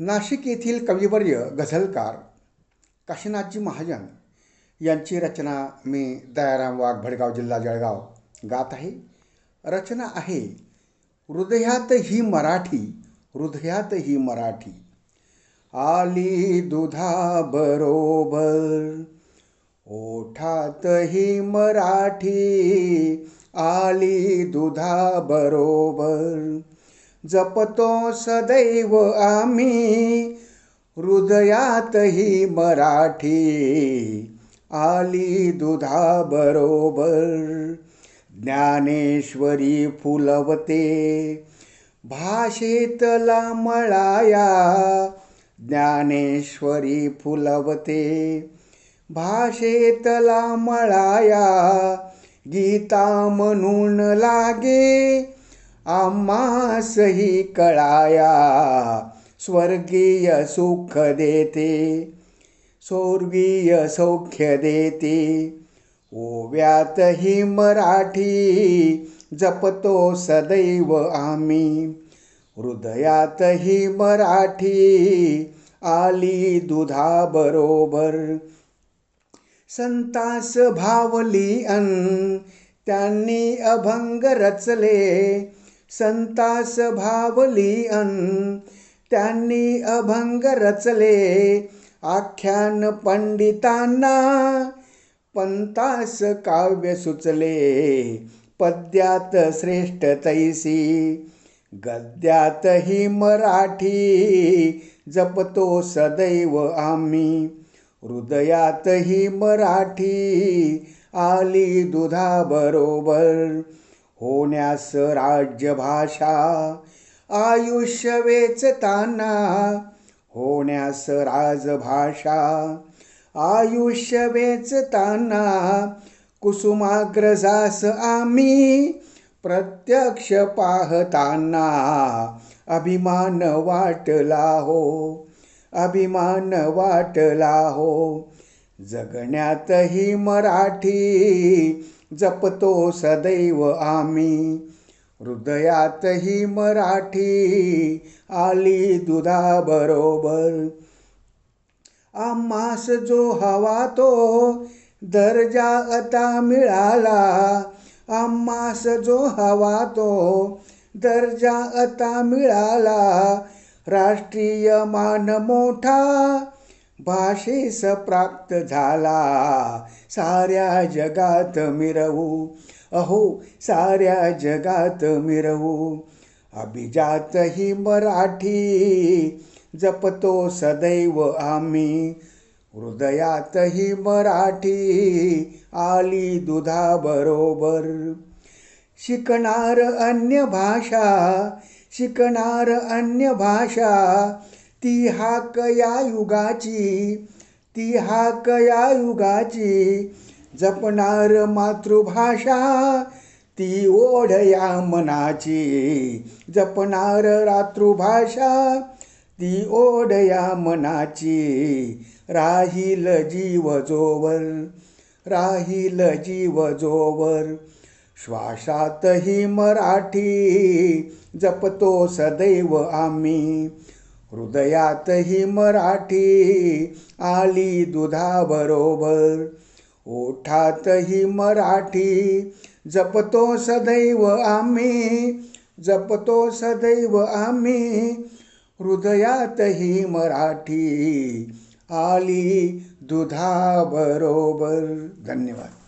नाशिक येथील कविवर्य गझलकार काशीनाथजी महाजन यांची रचना मी दयाराम वाघ भडगाव जिल्हा जळगाव गात आहे. रचना आहे हृदयात ही मराठी हृदयात ही मराठी. आली दुधा बरोबर ओठात ही मराठी आली दुधा बरोबर. जपतो सदैव आम्ही. हृदयातही मराठी आली दुधा बरोबर ज्ञानेश्वरी फुलवते. भाषेतला मळाया ज्ञानेश्वरी फुलवते. भाषेतला मळाया गीता म्हणून लागे. आम्हासही कळाया स्वर्गीय सुख देते स्वर्गीय सौख्य देते. ओव्यात ही मराठी जपतो सदैव आम्ही. हृदयात ही मराठी आली दुधा बरोबर. संतास भावली अन त्यांनी अभंग रचले संतास भावली अन त्यांनी अभंग रचले आख्यान पंडितांना. पंतास काव्य सुचले पद्यात श्रेष्ठ तैसी. गद्यात ही मराठी जपतो सदैव आम्ही. हृदयात ही मराठी आली दुधाबरोबर होण्यास राज्यभाषा आयुष्य वेचताना होण्यास राजभाषा आयुष्य वेचताना कुसुमाग्रजास आम्ही प्रत्यक्ष पाहताना अभिमान वाटला हो अभिमान वाटला हो जगण्यातही मराठी जपतो सदैव आम्ही. हृदयातही मराठी आली दुधा बरोबर आम्हास जो हवा तो दर्जा आता मिळाला. आम्हास जो हवा तो दर्जा आता मिळाला. राष्ट्रीय मान मोठा भाषेस प्राप्त झाला. साऱ्या जगात मिरवू. अहो साऱ्या जगात मिरवू. अभिजात ही मराठी. जपतो सदैव आम्ही. हृदयात ही मराठी. आली दुधा बरोबर शिकणार अन्य भाषा. शिकणार अन्य भाषा. ती हाक या युगाची ती हाक या युगाची जपणार मातृभाषा ती ओढ या मनाची. जपणार रातृभाषा ती ओढ या मनाची. राहील जीव जोवर राहील जीव जोवर. श्वासातही मराठी जपतो सदैव आम्ही. हृदयातही मराठी आली दुधा बरोबर ओठातही मराठी जपतो सदैव आम्ही जपतो सदैव आम्ही. हृदयातही मराठी आली दुधा बरोबर धन्यवाद.